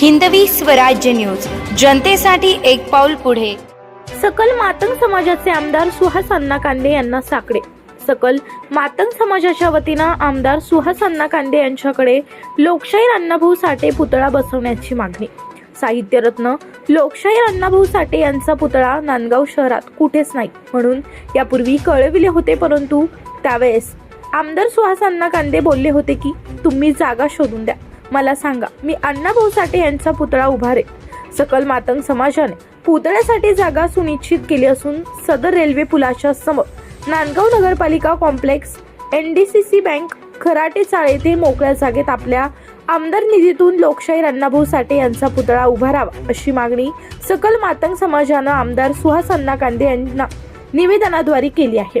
Hindavi Swarajya news. जनतेसाठी एक पाऊल पुढे. सकल मातंग समाजाचे आमदार सुहास अण्णा कांदे यांना साकडे. सकल मातंग समाजाच्या वतीनं आमदार सुहास अण्णा कांदे यांच्याकडे लोकशाहीर अण्णाभाऊ साठे पुतळा बसवण्याची मागणी. साहित्यरत्न लोकशाहीर अण्णाभाऊ साठे यांचा पुतळा नांदगाव शहरात कुठेच नाही. म्हणून यापूर्वी कळविले होते परंतु त्यावेळेस आमदार सुहास अण्णा कांदे बोलले होते की तुम्ही जागा शोधून द्या. मला सांगा मी अण्णाभाऊ साठे यांचा पुतळा उभारे सकल मातंग समाजाने पुतळ्यासाठी जागा सुनिश्चित केली असून सदर रेल्वे पुलाच्या समोर नांदगाव नगरपालिका कॉम्प्लेक्स एनडीसीसी बँक खराटे चाळे येथे मोकळ्या जागेत आपल्या आमदार निधीतून लोकशाहीर अण्णाभाऊ साठे यांचा पुतळा उभारावा अशी मागणी सकल मातंग समाजानं आमदार सुहास अण्णा कांदे यांना निवेदनाद्वारे केली आहे.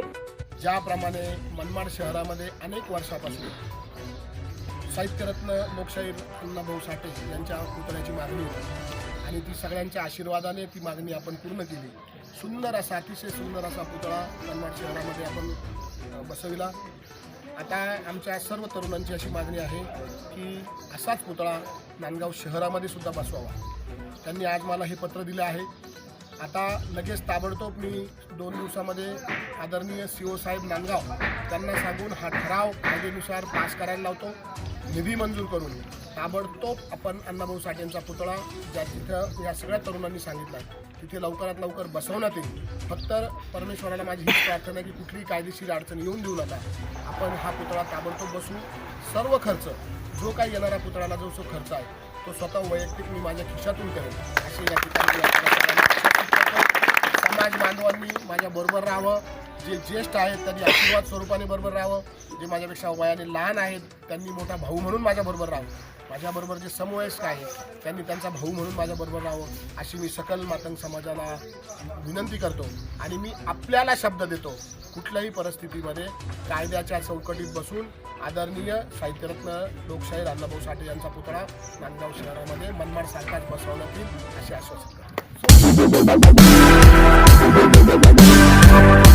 ज्याप्रमाणे मनमाड शहरामध्ये अनेक वर्षापासून साहित्यरत्न लोकशाहीर अण्णाभाऊ साठे यांच्या पुतळ्याची मागणी होती. आणि ती सगळ्यांच्या आशीर्वादाने ती मागणी आपण पूर्ण केली. सुंदर असा अतिशय सुंदर असा पुतळा मनमाड शहरामध्ये आपण बसविला. आता आमच्या सर्व तरुणांची अशी मागणी आहे की असाच पुतळा नांदगाव शहरामध्ये सुद्धा बसवावा. त्यांनी आज मला हे पत्र दिलं आहे. आता लगेच ताबडतोब मी दोन दिवसामध्ये आदरणीय सी ओ साहेब नांदगाव त्यांना सांगून हा ठराव कायदेनुसार पास करायला लावतो. निधी मंजूर करून ताबडतोब आपण अण्णाभाऊ साठेंचा पुतळा ज्या तिथं या सगळ्या तरुणांनी सांगितला आहे, तिथे लवकरात लवकर बसवण्यात येईल. फक्त परमेश्वराला माझी ही प्रार्थना आहे की कुठलीही कायदेशीर अडचण येऊन देऊ नका. आपण हा पुतळा ताबडतोब बसवू. सर्व खर्च जो काही येणाऱ्या पुतळ्याला जो जो खर्च आहे तो स्वतः वैयक्तिक मी माझ्या खिशातून करेन. अशी या ठिकाणी मी आपल्या सगळ्यांना करतो. समाज बांधवांनी माझ्या बरोबर राहावं. जे ज्येष्ठ आहेत त्यांनी आशीर्वाद स्वरूपाने बरोबर राहावं. जे माझ्यापेक्षा वयाने लहान आहेत त्यांनी मोठा भाऊ म्हणून माझ्याबरोबर राहावं. माझ्याबरोबर जे समवयस्क आहेत त्यांनी त्यांचा भाऊ म्हणून माझ्याबरोबर राहावं. अशी मी सकल मातंग समाजाला विनंती करतो आणि मी आपल्याला शब्द देतो कुठल्याही परिस्थितीमध्ये कायद्याच्या चौकटीत बसून आदरणीय साहित्यरत्न लोकशाहीर अण्णाभाऊ साठे यांचा पुतळा नांदगाव शहरामध्ये मनमाड सरकार बसवण्यात येईल असे आश्वासन We'll be.